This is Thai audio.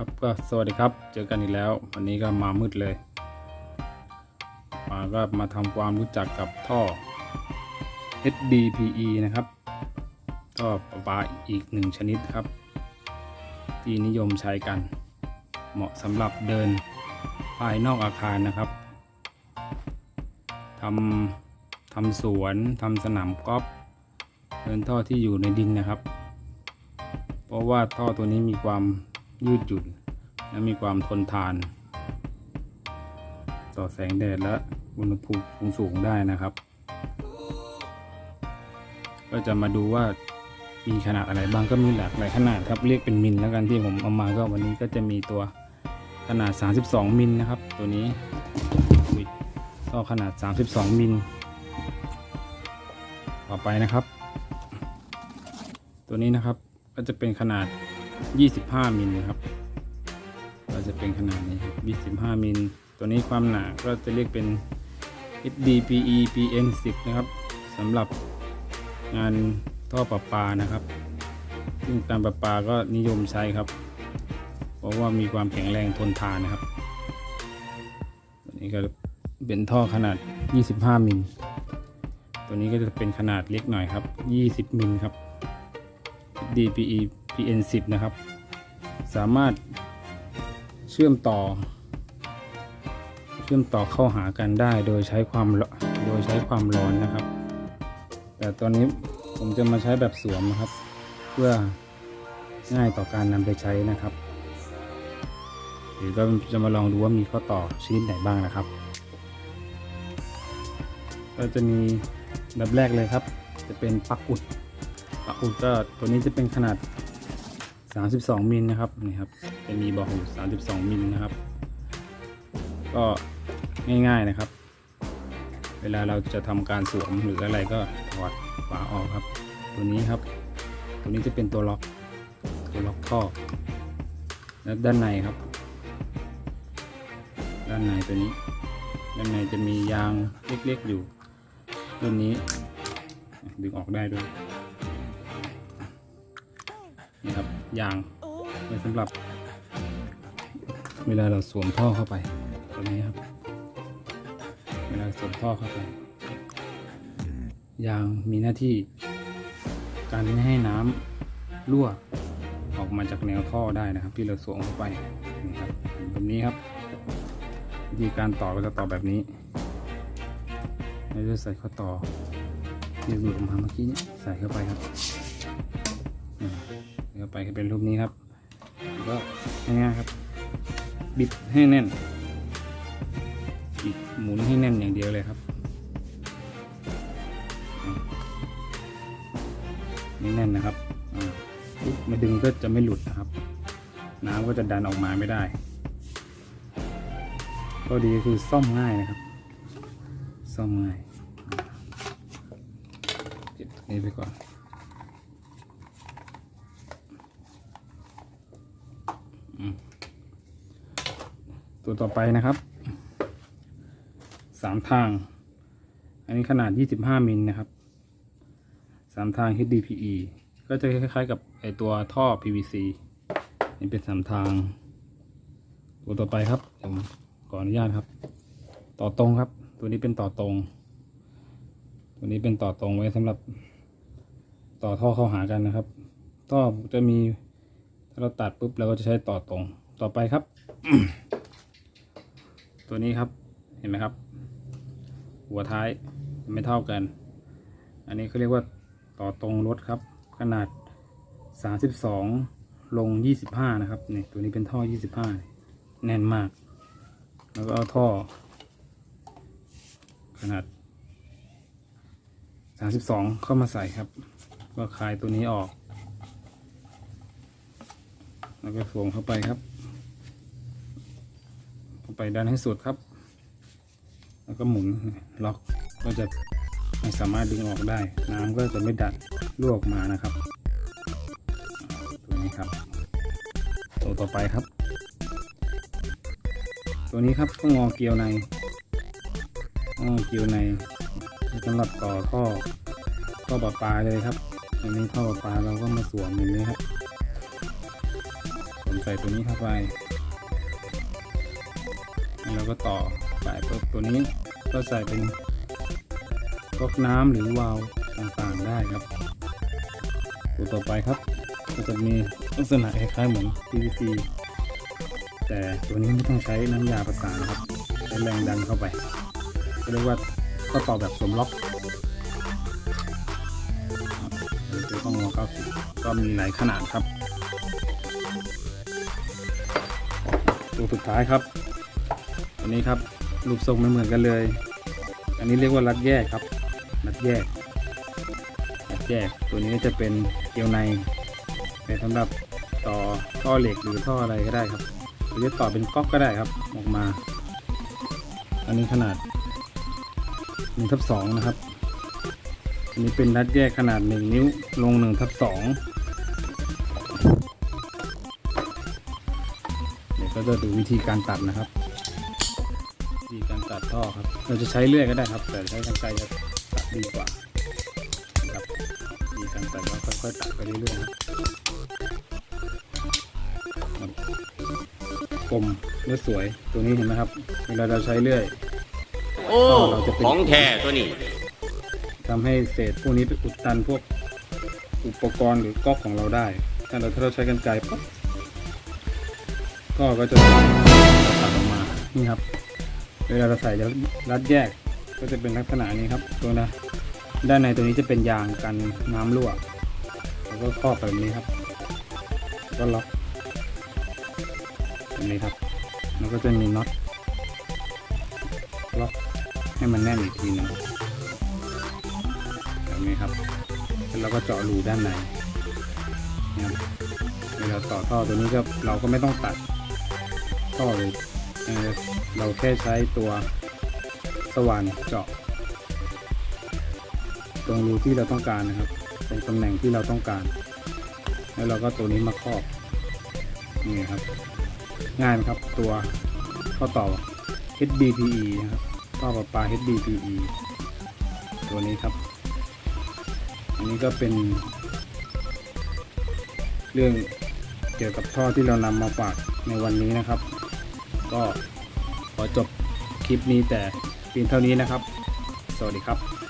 ครับก็สวัสดีครับ เจอกันอีกแล้ว วันนี้ก็มามืดเลย มาก็มาทำความรู้จักกับท่อ HDPE นะครับ ท่อประปาอีกหนึ่งชนิดครับ ที่นิยมใช้กัน เหมาะสำหรับเดินภายนอกอาคารนะครับทำทำสวนทำสนามกอล์ฟเดินท่อที่อยู่ในดินนะครับ เพราะว่าท่อตัวนี้มีความ ยืดหยุ่น และมีความทนทาน ต่อแสงแดดและอุณหภูมิสูงๆได้นะครับ ก็จะมาดูว่ามีขนาดอะไรบ้างก็มีหลากหลายขนาดครับเรียกเป็นมิลแล้วกันที่ผมเอามาก็วันนี้ก็จะมีตัวขนาด 32 มิลนะครับ ตัวนี้ก็ขนาด 32 มิล ต่อไปนะครับ ตัวนี้นะครับก็จะเป็นขนาด 25มิลนะครับ ก็จะเป็นขนาดนี้ครับ25มิลตัวนี้ความหนาก็จะเรียกเป็น HDPE PN 10 นะครับสำหรับงานท่อประปานะครับ ซึ่งการประปาก็นิยมใช้ครับ เพราะว่ามีความแข็งแรงทนทานนะครับตัวนี้ก็เป็นท่อขนาด 25 มิล ตัวนี้ก็จะเป็นขนาดเล็กหน่อยครับ 20 มิลครับ DPE PN 10 นะครับ สามารถเชื่อมต่อ เชื่อมต่อเข้าหากันได้โดยใช้ความโดยใช้ความร้อนนะครับ แต่ตอนนี้ผมจะมาใช้แบบสวมนะครับ เพื่อง่ายต่อการนำไปใช้นะครับเดี๋ยวเราจะมาลองดูว่ามีข้อต่อชนิดไหนบ้างนะครับ ก็จะมีแบบแรกเลยครับ จะเป็นปลั๊กอุดปลั๊กอุดก็ตัวนี้จะเป็นขนาด 32มิลนะครับนี่ครับจะมีบอกอยู่32มิลนะครับ ก็ง่ายๆนะครับ เวลาเราจะทำการสวมหรืออะไรก็ถอดฝาออกครับ ตัวนี้ครับ ตัวนี้จะเป็นตัวล็อกตัวล็อกท่อและด้านในครับ ด้านในตัวนี้ ด้านในจะมียางเล็กๆอยู่รุ่นนี้ดึงออกได้ด้วย นี่ครับยางไว้สำหรับ เวลาเราสวมท่อเข้าไปตัวนี้ครับ เวลาสวมท่อเข้าไปยางมีหน้าที่การไม่ให้น้ำรั่วออกมาจากแนวท่อได้นะครับ ที่เราสวมเข้าไปนี่ครับแบบนี้ครับวิธีการต่อก็จะต่อแบบนี้เราจะใส่ข้อต่อที่หลุดออกมาเมื่อกี้นี้ใส่เข้าไปครับอืมใส่ เข้าไปก็เป็นรูปนี้ครับก็ง่ายๆครับ บิดให้แน่นบิดหมุนให้แน่นอย่างเดียวเลยครับนี่แน่นนะครับมาดึงก็จะไม่หลุดนะครับ น้ำก็จะดันออกมาไม่ได้ก็ดีคือซ่อมง่ายนะครับ ซ่อมง่ายเก็บนี้ไปก่อน ตัวต่อไปนะครับสามทาง อันนี้ขนาด 25 มิลนะครับสามทาง HDPE ก็จะคล้ายๆกับไอตัวท่อ PVC นี่เป็นสามทาง ตัวต่อไปครับผมขออนุญาตครับ ต่อตรงครับ ตัวนี้เป็นต่อตรง ตัวนี้เป็นต่อตรงไว้สำหรับต่อท่อเข้าหากันนะครับ ท่อจะมี เราตัดปุ๊บเราก็จะใช้ต่อตรงต่อไปครับ ตัวนี้ครับเห็นไหมครับ หัวท้ายไม่เท่ากัน อันนี้เขาเรียกว่าต่อตรงรถครับ ขนาด 32 ลง 25 นะครับนี่ตัวนี้เป็นท่อ 25 แน่นมาก แล้วก็เอาท่อ ขนาด 32 เข้ามาใส่ครับ ก็คลายตัวนี้ออก แล้วก็สวมเข้าไปครับ เข้าไปดันให้สุดครับ แล้วก็หมุนล็อกก็จะไม่สามารถดึงออกได้ น้ำก็จะไม่ดันรั่วออกมานะครับตัวนี้ครับ ตัวต่อไปครับ ตัวนี้ครับต้องอเกลียวในงอเกลียวในสำหรับต่อท่อท่อประปาเลยครับอันนี้ท่อประปาเราก็มาสวมอย่างนี้ครับ ผมส่ตัวนี้เข้าไป แล้วก็ต่อสายปุ๊บตัวนี้ก็ใส่เป็นก๊อกน้ำหรือวาล์วต่างๆได้ครับ ตัวต่อไปครับ ก็จะมีลักษณะคล้ายๆเหมือน PVC แต่ตัวนี้ไม่ต้องใช้น้ำยาประสานครับใช้แรงดันเข้าไปเรียกว่าข้อต่อแบบสมล็อกจะต้องมอ90ก็มีหลายขนาดครับ ตัวสุดท้ายครับ อันนี้ครับรูปทรงไม่เหมือนกันเลย อันนี้เรียกว่ารัดแยกครับ รัดแยก รัดแยก ตัวนี้จะเป็นเกลียวในเป็นสำหรับต่อท่อเหล็กหรือท่ออะไรก็ได้ครับหรือจะต่อเป็นก๊อกก็ได้ครับ ออกมา อันนี้ขนาด1ทับ2นะครับ อันนี้เป็นรัดแยกขนาด 1 นิ้วลง1ทับ2 ก็จะดูวิธีการตัดนะครับวิธีการตัดท่อครับ เราจะใช้เลื่อยก็ได้ครับ แต่ใช้กรรไกรจะตัดดีกว่านะครับวิธีการตัดก็ค่อยๆตัดไปเรื่อยๆครับครับกลมและสวยตัวนี้เห็นไหมครับเวลาเราใช้เลื่อยโอ้เราจะเป็นของแท้ตัวนี้ทำให้เศษพวกนี้ไปอุดตันพวกอุปกรณ์หรือก๊อกของเราได้ถ้าเราถ้าเราใช้กันไกรปั๊บ ก็ก็จะตัดออกมานี่ครับเวลาเราใส่แล้วรัดแยกก็จะเป็นลักษณะนี้ครับตัวนะด้านในตัวนี้จะเป็นยางกันน้ำรั่วแล้วก็ครอบแบบนี้ครับก็ล็อกแบบนี้ครับแล้วก็จะมีน็อตล็อกให้มันแน่นอีกทีหนึงแบบนี้ครับแล้วก็เจาะรูด้านในเวลาต่อท่อตัวนี้ก็เราก็ไม่ต้องตัด ท่อเลยเเราแค่ใช้ตัวสว่านเจาะ ตรงรูที่เราต้องการนะครับ ตรงตำแหน่งที่เราต้องการ แล้วเราก็ตัวนี้มาครอบนี่ครับ ง่ายไหมครับตัวข้อต่อ HDPE นะครับท่อประปา HDPE ตัวนี้ครับ อันนี้ก็เป็น เรื่องเกี่ยวกับท่อที่เรานำมาฝากในวันนี้นะครับ ก็ขอจบคลิปนี้แต่เพียงเท่านี้นะครับ สวัสดีครับ